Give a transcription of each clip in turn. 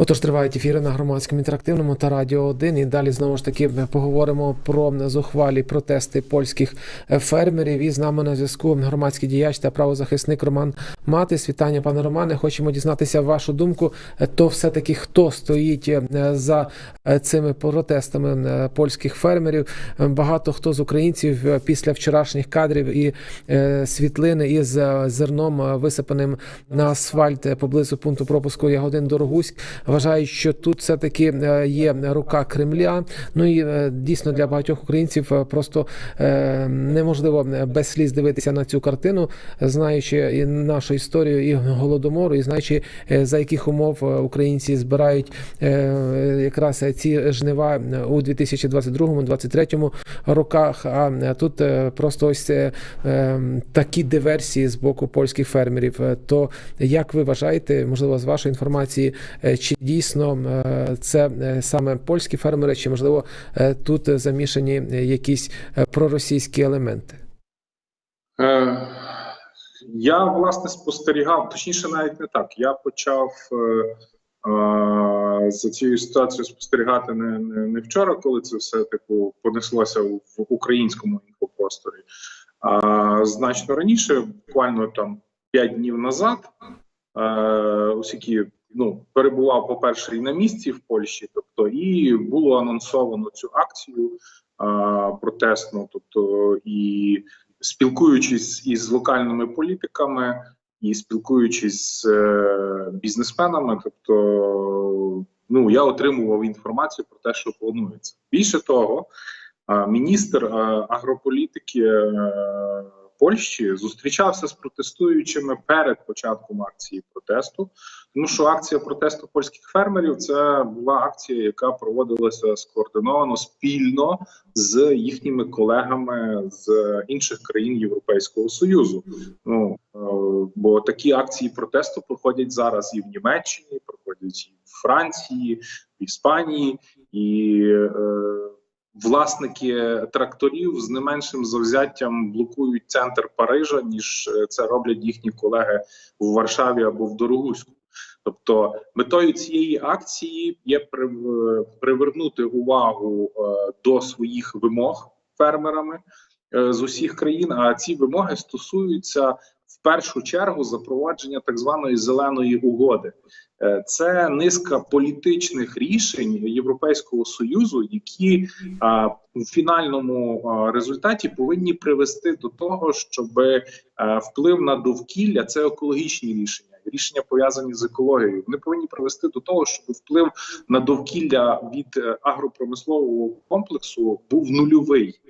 Отож, тривають ефіри на громадському інтерактивному та радіо 1. І далі знову ж таки поговоримо про зухвалі протести польських фермерів. І з нами на зв'язку громадський діяч та правозахисник Роман Матис. Вітання, пане Романе. Хочемо дізнатися вашу думку. То все таки хто стоїть е, за цими протестами е, польських фермерів? Багато хто з українців е, після вчорашніх кадрів і е, світлини із е, зерном е, висипаним на асфальт е, поблизу пункту пропуску Ягодин Дорогуськ вважають, що тут все таки є рука Кремля. Ну і е, дійсно для багатьох українців е, просто е, неможливо без сліз дивитися на цю картину, знаючи і нашу історію і голодомору, і знаючи е, за яких умов е, українці збирають е, якраз ці жнива у 2022-2023 роках. А тут е, просто ось е, е, такі диверсії з боку польських фермерів. Е, То як ви вважаєте, можливо, з вашої інформації, е, чи дійсно е, це е, саме польські фермери, чи можливо е, тут замішані якісь проросійські елементи? Я власне спостерігав, точніше, навіть не так. Я почав за цією ситуацією спостерігати не, не, не вчора, коли це все типу понеслося в українському інфопросторі, а значно раніше, буквально там 5 днів назад, е, оскільки ну, перебував, по-перше, і на місці в Польщі, тобто, і було анонсовано цю акцію е, протестну, тобто і спілкуючись із локальними політиками і спілкуючись з е, бізнесменами, тобто ну я отримував інформацію про те, що планується. Більше того, е, міністр е, агрополітики е, Польщі зустрічався з протестуючими перед початком акції протесту, тому що акція протесту польських фермерів це була акція, яка проводилася скоординовано спільно з їхніми колегами з інших країн Європейського союзу. Ну е, бо такі акції протесту проходять зараз і в Німеччині, проходять і в Франції, в Іспанії і. Е, Власники тракторів з не меншим завзяттям блокують центр Парижа, ніж е, це роблять їхні колеги в Варшаві або в Дорогуську. Тобто метою цієї акції є прив- привернути увагу е, до своїх вимог фермерами е, з усіх країн. А ці вимоги стосуються в першу чергу запровадження так званої зеленої угоди. Е, Це низка політичних рішень Європейського союзу, які у фінальному результаті повинні привести до того, щоб вплив на довкілля це екологічні рішення. Рішення пов'язані з екологією. Вони повинні привести до того, щоб вплив на довкілля від е, агропромислового комплексу був нульовий.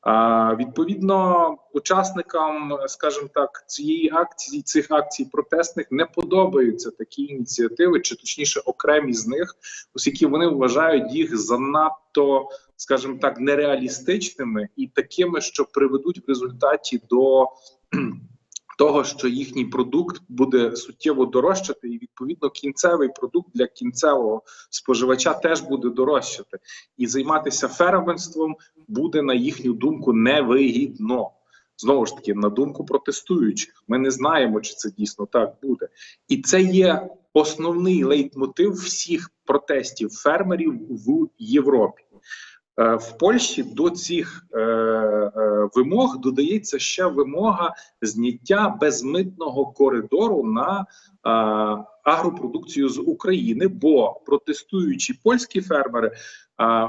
А, відповідно, учасникам, скажімо так, цієї акції, цих акцій протестних не подобаються такі ініціативи, чи точніше окремі з них, оскільки вони вважають їх занадто, скажімо так, нереалістичними і такими, що приведуть в результаті до того, що їхній продукт буде суттєво дорожчати, і відповідно кінцевий продукт для кінцевого споживача теж буде дорожчати, і займатися фермерством буде на їхню думку невигідно. Знову ж таки, на думку протестуючих, ми не знаємо, чи це дійсно так буде, і це є основний лейтмотив всіх протестів фермерів в Європі. Е, В Польщі до цих е, е, вимог додається ще вимога зняття безмитного коридору на е, агропродукцію з України, бо протестуючі польські фермери е,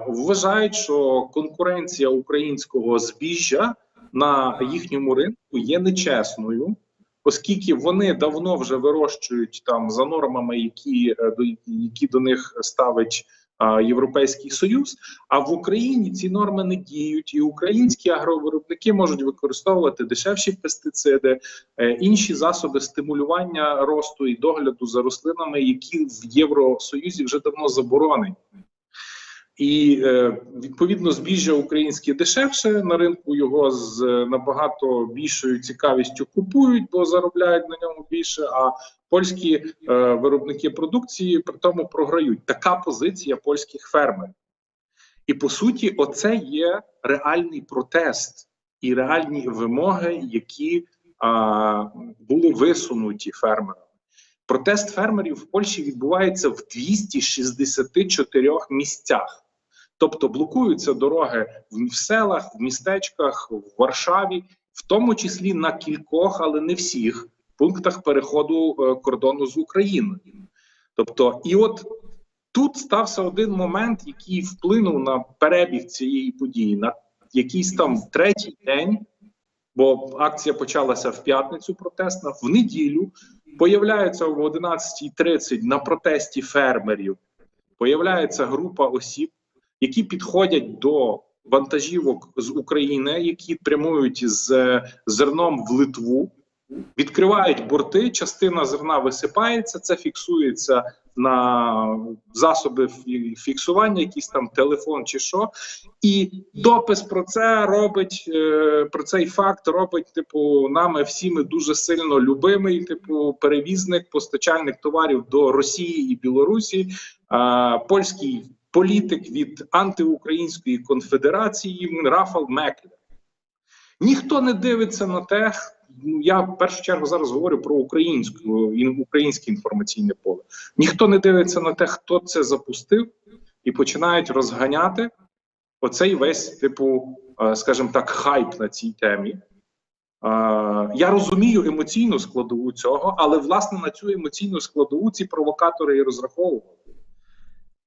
вважають, що конкуренція українського збіжжя на їхньому ринку є нечесною. Оскільки вони давно вже вирощують там за нормами, які е, які до них ставить Європейський Союз, а в Україні ці норми не діють, і українські агровиробники можуть використовувати дешевші пестициди, е, інші засоби стимулювання росту і догляду за рослинами, які в Євросоюзі вже давно заборонені. І е, відповідно збіжжя українське дешевше на ринку його з е, набагато більшою цікавістю купують, бо заробляють на ньому більше. А польські е, виробники продукції при тому програють. Така позиція польських фермерів. І по суті, оце є реальний протест і реальні вимоги, які а, були висунуті фермерами. Протест фермерів в Польщі відбувається в 264 місцях. Тобто блокуються дороги в, в селах, в містечках, в Варшаві, в тому числі на кількох, але не всіх пунктах переходу е, кордону з Україною. Тобто, і от тут стався один момент, який вплинув на перебіг цієї події, на якийсь там третій день, бо акція почалася в п'ятницю протестна, в неділю появляється в 11.30 на протесті фермерів. Появляється група осіб, які підходять до вантажівок з України, які прямують з е, зерном в Литву, відкривають борти. Частина зерна висипається, це фіксується на засоби фіксування, якийсь там телефон чи що. І допис про це робить е, про цей факт робить, типу, нами всіми дуже сильно любимий, типу, перевізник, постачальник товарів до Росії і Білорусі, польський політик від антиукраїнської конфедерації Рафал Меклер. Ніхто не дивиться на те. Ну, Я в першу чергу зараз говорю про українську українське інформаційне поле. Ніхто не дивиться на те, хто це запустив, і починають розганяти оцей весь типу, е, скажімо так, хайп на цій темі. Е, Я розумію емоційну складову цього, але власне на цю емоційну складову ці провокатори і розраховували.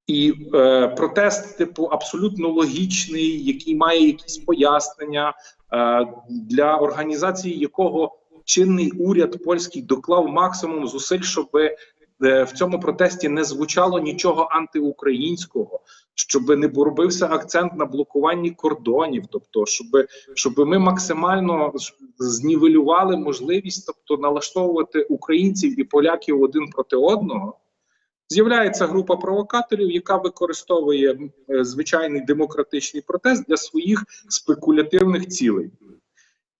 І е, протест, типу, абсолютно логічний, який має якісь пояснення для організації, якого чинний уряд польський доклав максимум зусиль, щоб е, в цьому протесті не звучало нічого антиукраїнського, щоб не робився акцент на блокуванні кордонів, тобто, щоб, щоб ми максимально знівелювали можливість, тобто налаштовувати українців і поляків один проти одного. З'являється група провокаторів, яка використовує е, звичайний демократичний протест для своїх спекулятивних цілей.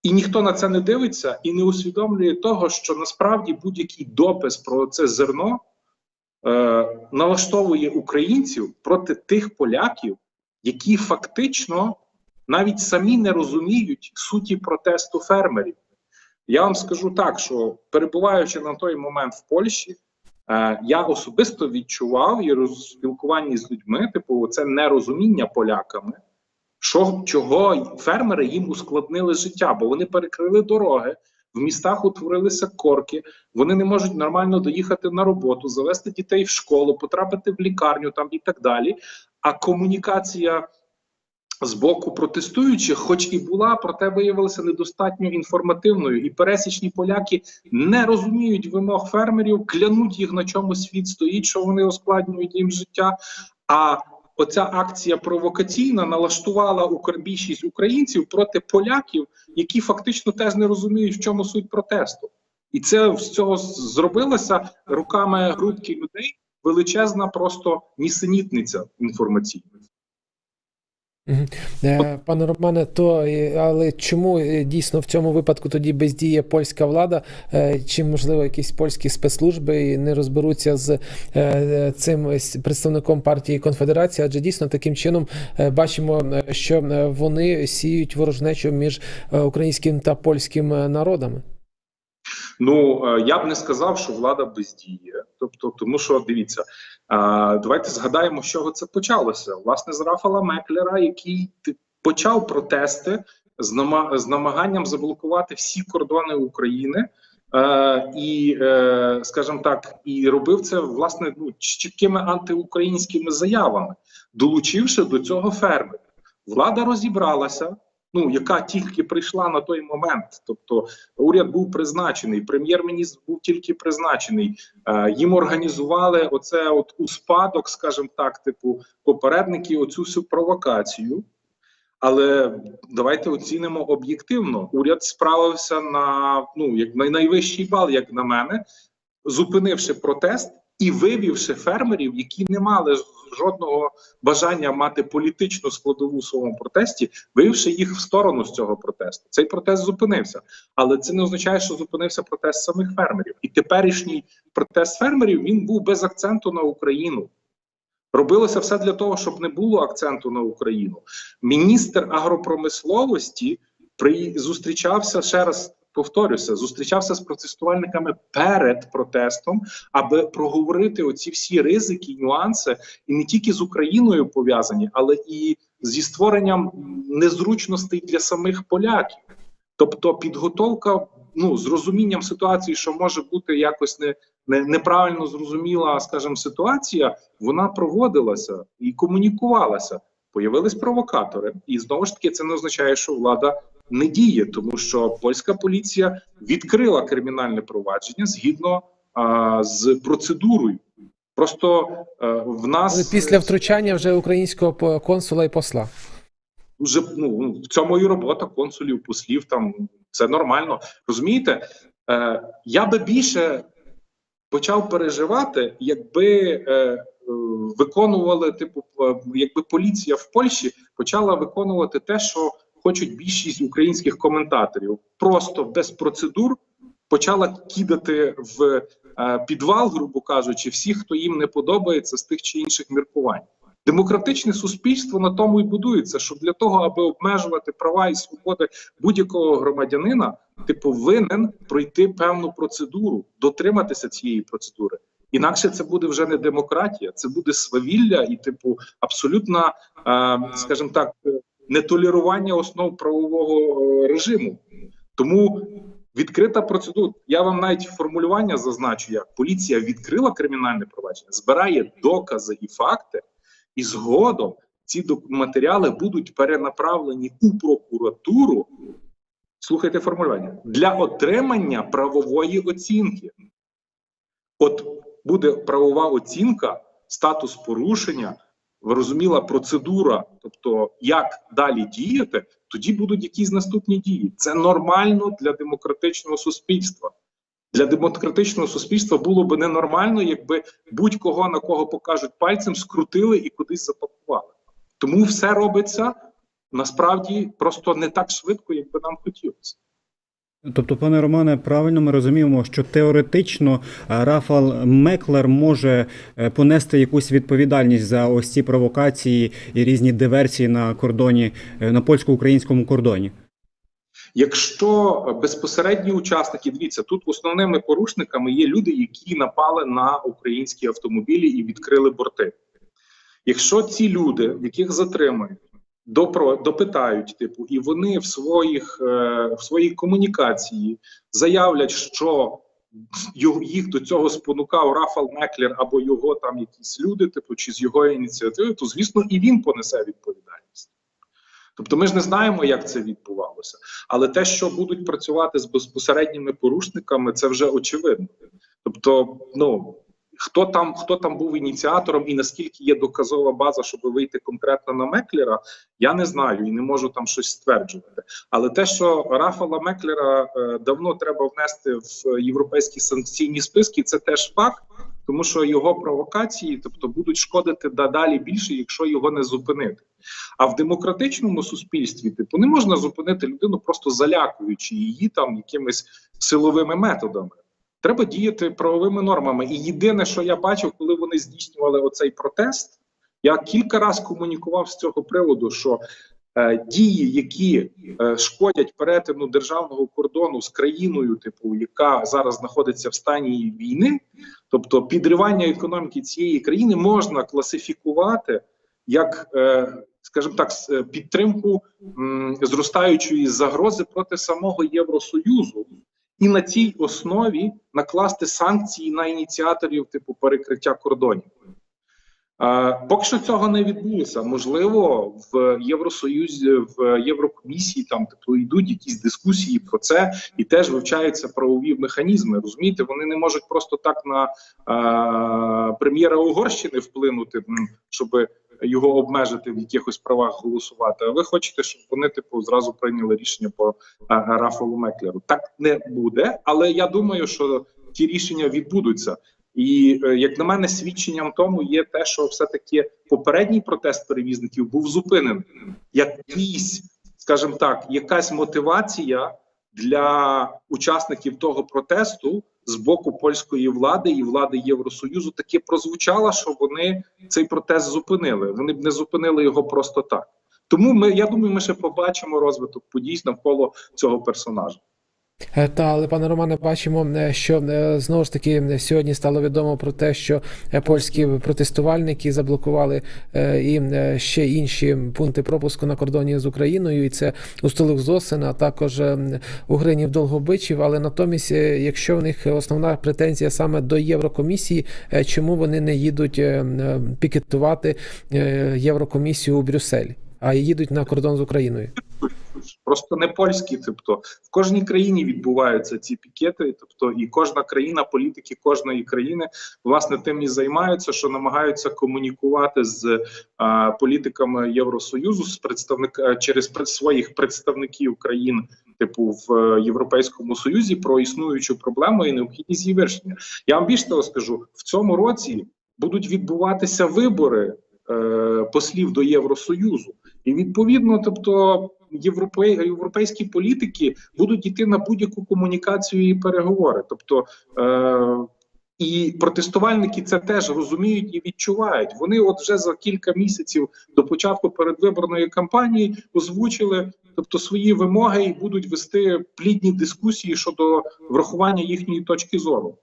І ніхто на це не дивиться і не усвідомлює того, що насправді будь-який допис про це зерно е, налаштовує українців проти тих поляків, які фактично навіть самі не розуміють суті протесту фермерів. Я вам скажу так, що перебуваючи на той момент в Польщі. Е, я особисто відчував і роз спілкуванні з людьми, типу, це нерозуміння поляками, що чого фермери їм ускладнили життя, бо вони перекрили дороги, в містах утворилися корки, вони не можуть нормально доїхати на роботу, завести дітей в школу, потрапити в лікарню там і так далі. А комунікація з боку протестуючих, хоч і була, проте виявилася недостатньо інформативною, і пересічні поляки не розуміють вимог фермерів, клянуть їх на чому світ стоїть, що вони ускладнюють їм життя. А оця акція провокаційна налаштувала укр- більшість українців проти поляків, які фактично теж не розуміють, в чому суть протесту. І це з цього зробилося руками групки людей величезна, просто нісенітниця інформаційна. Е, Пане Романе, то е, але чому е, дійсно в цьому випадку тоді бездіє польська влада? Чи можливо якісь польські спецслужби не розберуться з цим представником партії Конфедерації? Адже дійсно таким чином бачимо, що вони сіють ворожнечу між українським та польським народами. Ну я б не сказав, що влада бездіє. Тобто, тому що дивіться, давайте згадаємо, з чого це почалося. Власне, з Рафала Меклера, який почав протести з намаганням заблокувати всі кордони України. Е, і, е, скажімо так, і робив це власне ну, чіткими антиукраїнськими заявами, долучивши до цього фермерів. Влада розібралася, ну яка тільки прийшла на той момент. Тобто уряд був призначений, прем'єр-міністр був тільки призначений. Е, їм організували оце от у спадок, скажімо так, типу попередники, оцю всю провокацію. Але давайте оцінимо об'єктивно. Уряд справився на ну як на найвищий бал, як на мене, зупинивши протест і вивівши фермерів, які не мали жодного бажання мати політичну складову в своєму протесті, вивівши їх в сторону з цього протесту. Цей протест зупинився, але це не означає, що зупинився протест самих фермерів. І теперішній протест фермерів він був без акценту на Україну. Робилося все для того, щоб не було акценту на Україну. Міністр агропромисловості при зустрічався ще раз повторюся, зустрічався з протестувальниками перед протестом, аби проговорити оці всі ризики, нюанси, і не тільки з Україною пов'язані, але і зі створенням незручностей для самих поляків. Тобто, підготовка ну з розумінням ситуації, що може бути якось не, не неправильно зрозуміла, скажімо, ситуація, вона проводилася і комунікувалася. Появились провокатори, і знову ж таки це не означає, що влада не діє, тому що польська поліція відкрила кримінальне провадження згідно а, з процедурою. Просто е, в нас Але після втручання вже українського консула і посла. вже ну в цьому і робота консулів, послів. Там це нормально. Розумієте? Е, я би більше почав переживати, якби е, е, виконували, типу, е, якби поліція в Польщі почала виконувати те, що хочуть більшість українських коментаторів, просто без процедур почала кидати в е, підвал, грубо кажучи, всіх, хто їм не подобається з тих чи інших міркувань. Демократичне суспільство на тому і будується, що для того, аби обмежувати права і свободи будь-якого громадянина, ти повинен пройти певну процедуру, дотриматися цієї процедури. Інакше це буде вже не демократія, це буде свавілля і, типу, абсолютна, е, скажімо так, нетолерування основ правового е, режиму. Тому відкрита процедура. Я вам навіть формулювання зазначу, як поліція відкрила кримінальне провадження, збирає докази і факти, і згодом ці матеріали будуть перенаправлені у прокуратуру. Слухайте формулювання для отримання правової оцінки. От буде правова оцінка, статус порушення, зрозуміла процедура, тобто як далі діяти, тоді будуть якісь наступні дії. Це нормально для демократичного суспільства. Для демократичного суспільства було б ненормально, якби будь-кого на кого покажуть пальцем, скрутили і кудись запакували. Тому все робиться насправді просто не так швидко, як би нам хотілося. Тобто, пане Романе, правильно ми розуміємо, що теоретично е, Рафал Меклер може е, понести якусь відповідальність за ось ці провокації і різні диверсії на кордоні е, на польсько-українському кордоні. Якщо безпосередні учасники, дивіться, тут основними порушниками є люди, які напали на українські автомобілі і відкрили борти. Якщо ці люди, яких затримують, допро, допитають, типу, і вони в своїх е, в своїй комунікації заявлять, що їх до цього спонукав Рафал Меклер або його там якісь люди, типу, чи з його ініціативи, то звісно і він понесе відповідальність. Тобто ми ж не знаємо, як це відбувалося. Але те, що будуть працювати з безпосередніми порушниками, це вже очевидно. Тобто, ну хто там, хто там був ініціатором і наскільки є доказова база, щоб вийти конкретно на Меклера, я не знаю і не можу там щось стверджувати. Але те, що Рафала Меклера е, давно треба внести в європейські санкційні списки, це теж факт. Тому що його провокації, тобто, будуть шкодити дедалі більше, якщо його не зупинити. А в демократичному суспільстві, типу, не можна зупинити людину, просто залякуючи її там якимись силовими методами. Треба діяти правовими нормами. І єдине, що я бачив, коли вони здійснювали оцей протест, я кілька разів комунікував з цього приводу, що е, дії, які е, шкодять перетину державного кордону з країною, типу, яка зараз знаходиться в стані війни, тобто підривання економіки цієї країни, можна класифікувати як, е, скажімо так, підтримку м, зростаючої загрози проти самого Євросоюзу, і на цій основі накласти санкції на ініціаторів типу перекриття кордонів. Е, поки що цього не відбулося. Можливо, в Євросоюзі, в Єврокомісії там типу йдуть якісь дискусії про це, і теж вивчаються правові механізми. Розумієте, вони не можуть просто так на е, прем'єра Угорщини вплинути, м, щоб його обмежити в якихось правах голосувати. А ви хочете, щоб вони типу зразу прийняли рішення по е, Рафалу Меклеру? Так не буде, але я думаю, що ті рішення відбудуться. І е, як на мене, свідченням тому є те, що все-таки попередній протест перевізників був зупинений. Якийсь, скажімо так, якась мотивація для учасників того протесту з боку польської влади і влади Євросоюзу таки прозвучала, що вони цей протест зупинили. Вони б не зупинили його просто так. Тому ми, я думаю, ми ще побачимо розвиток подій навколо цього персонажа. Е, Та, але пане Романе, бачимо, е, що е, знову ж таки сьогодні стало відомо про те, що польські протестувальники заблокували і ще інші пункти пропуску на кордоні з Україною, і це у столик Зосин, а також у Гринів Долгобичів. Але натомість, якщо в них основна претензія саме до Єврокомісії, чому вони не їдуть пікетувати Єврокомісію у Брюссель, а їдуть на кордон з Україною? Просто не польські. Тобто в кожній країні відбуваються ці пікети. Тобто, і кожна країна, політики кожної країни власне тим і займаються, що намагаються комунікувати з а, політиками Євросоюзу з представника через пред- своїх представників країн. Типу в е, Європейському Союзі про існуючу проблему і необхідність її вирішення. Я вам більше того скажу в цьому році будуть відбуватися вибори е, послів до Євросоюзу, і відповідно, тобто європей, європейські політики будуть йти на будь-яку комунікацію і переговори. Тобто е, і протестувальники це теж розуміють і відчувають. Вони, от вже за кілька місяців до початку передвиборної кампанії, озвучили тобто свої вимоги і будуть вести плідні дискусії щодо врахування їхньої точки зору.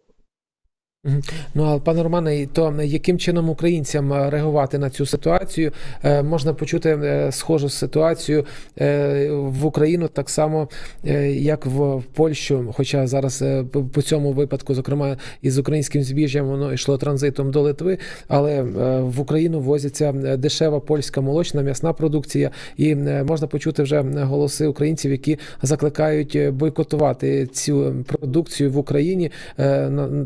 Ну а пане Романе, то яким чином українцям е, реагувати на цю ситуацію? Е, Можна почути е, схожу ситуацію в Україну так само, як в Польщу. Хоча зараз по- цьому випадку, зокрема, із українським збіжжям воно йшло транзитом до Литви, але в Україну возиться е, дешева польська молочна м'ясна продукція, і можна почути вже голоси українців, які закликають бойкотувати цю продукцію в Україні,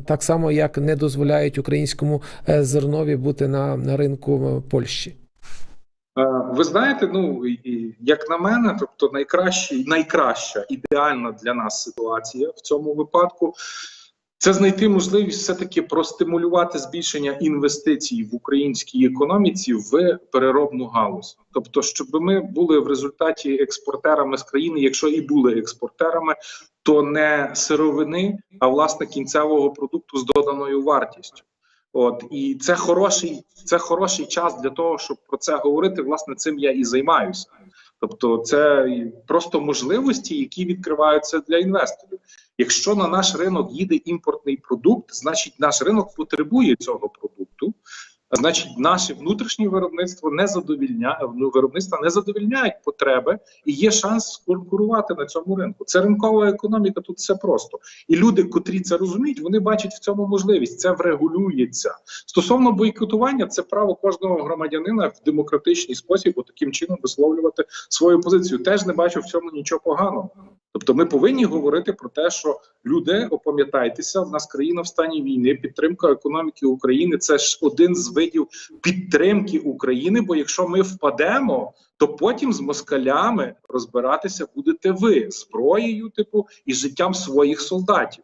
так само як не дозволяють українському е, зернові бути на, ринку е, Польщі. Е, Ви знаєте, ну як на мене, тобто найкращий, найкраща ідеальна для нас ситуація в цьому випадку. Це знайти можливість все таки простимулювати збільшення інвестицій в українській економіці в переробну галузь. Тобто, щоб ми були в результаті експортерами з країни, якщо і були експортерами, то не сировини, а власне кінцевого продукту з доданою вартістю. От і це хороший, це хороший час для того, щоб про це говорити. Власне, цим я і займаюся. Тобто, це просто можливості, які відкриваються для інвесторів. Якщо на наш ринок їде імпортний продукт, значить наш ринок потребує цього продукту. Значить, наше внутрішнє виробництво не задовільняє ну, виробництва не задовільняють потреби, і є шанс конкурувати на цьому ринку. Це ринкова економіка. Тут все просто. І люди, котрі це розуміють, вони бачать в цьому можливість. Це врегулюється. Стосовно бойкотування, це право кожного громадянина в демократичний спосіб таким чином висловлювати свою позицію. Теж не бачу в цьому нічого поганого. Тобто, ми повинні говорити про те, що люди, опам'ятайтеся, в нас країна в стані війни, підтримка економіки України це ж один з видів підтримки України. Бо якщо ми впадемо, то потім з москалями розбиратися будете ви зброєю, типу, і життям своїх солдатів.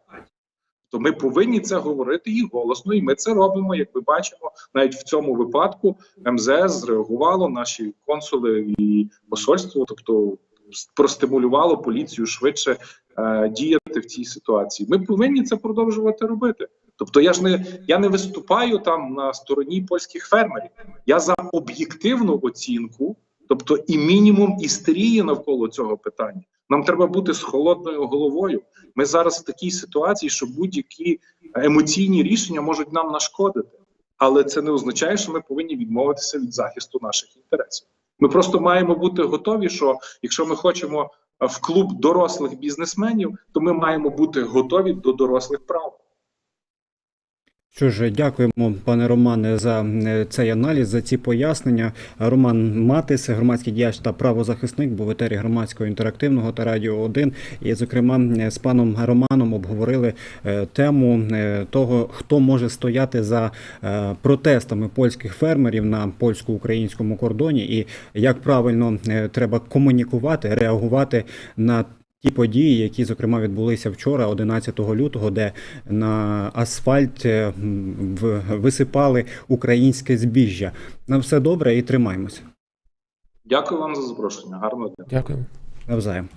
То ми повинні це говорити і голосно, і ми це робимо. Як ви бачимо, навіть в цьому випадку МЗС зреагувало, наші консули і посольство, тобто простимулювало поліцію швидше е, діяти в цій ситуації. Ми повинні це продовжувати робити. Тобто, я ж не я не виступаю там на стороні польських фермерів. Я за об'єктивну оцінку, тобто і мінімум істерії навколо цього питання. Нам треба бути з холодною головою. Ми зараз в такій ситуації, що будь-які емоційні рішення можуть нам нашкодити, але це не означає, що ми повинні відмовитися від захисту наших інтересів. Ми просто маємо бути готові, що якщо ми хочемо в клуб дорослих бізнесменів, то ми маємо бути готові до дорослих прав. Що ж, дякуємо, пане Романе, за е, цей аналіз, за ці пояснення. Роман Матис, громадський діяч та правозахисник, був в етері громадського інтерактивного та радіо 1. І, зокрема, е, з паном Романом обговорили е, тему того, хто може стояти за протестами польських фермерів на польсько-українському кордоні, і як правильно треба комунікувати, реагувати на Ті події, які зокрема відбулися вчора, 11 лютого, де на асфальт е, в- висипали українське збіжжя. На все добре і тримаємося. Дякую вам за запрошення. Гарного дня. Дякую. Навзаєм.